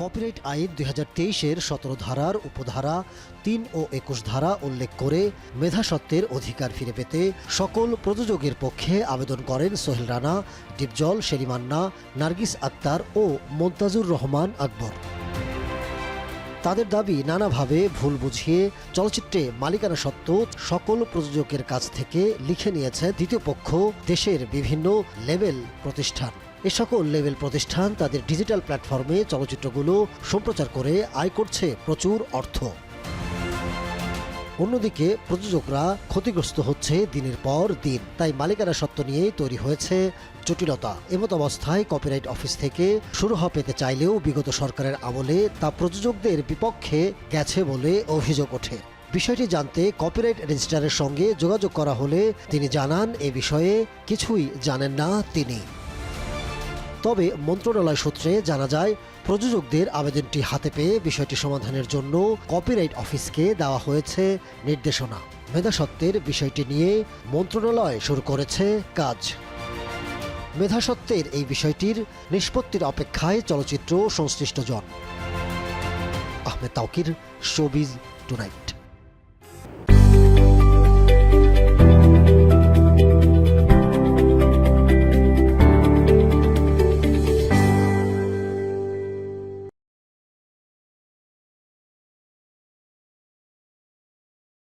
Copyright আইন দুই হাজার তেইশের সতেরো ধারার উপধারা তিন ও একুশ ধারা উল্লেখ করে মেধাসত্ত্বের অধিকার ফিরে পেতে সকল প্রযোজকের পক্ষে আবেদন করেন সোহেল রানা, ডিপজল শেরিমান্না, নার্গিস আক্তার ও মোন্তাজুর রহমান আকবর। তাদের দাবি নানাভাবে ভুল বুঝিয়ে চলচ্চিত্রে মালিকানা সত্ত্ব সকল প্রযোজকের কাছ থেকে লিখে নিয়েছে দ্বিতীয় পক্ষ দেশের বিভিন্ন লেভেল প্রতিষ্ঠান। এ সকল লেভেল প্রতিষ্ঠান তাদের ডিজিটাল প্ল্যাটফর্মে চলচ্চিত্রগুলো সম্প্রচার করে আয় করছে প্রচুর অর্থ। অন্যদিকে প্রযোজকরা ক্ষতিগ্রস্ত হচ্ছে দিনের পর দিন, তাই মালিকানা সত্ত্ব নিয়ে তৈরি হয়েছে জটিলতা। এমত অবস্থায় কপিরাইট অফিস থেকে শুরু সুরাহা পেতে চাইলেও বিগত সরকারের আমলে তা প্রযোজকদের বিপক্ষে গেছে বলে অভিযোগ ওঠে। বিষয়টি জানতে কপিরাইট রেজিস্ট্রারের সঙ্গে যোগাযোগ করা হলে তিনি জানান, এ বিষয়ে কিছুই জানেন না তিনি। তবে মন্ত্রণালয় সূত্রে জানা যায়, প্রযোজকদের আবেদনটি হাতে পেয়ে বিষয়টি সমাধানের জন্য কপিরাইট অফিসকে দেওয়া হয়েছে নির্দেশনা। মেধাসত্ত্বের বিষয়টি নিয়ে মন্ত্রণালয় শুরু করেছে কাজ। মেধাসত্ত্বের এই বিষয়টির নিষ্পত্তির অপেক্ষায় চলচ্চিত্র সংশ্লিষ্ট জন। Ahmed Tauqir, showbiz tonight.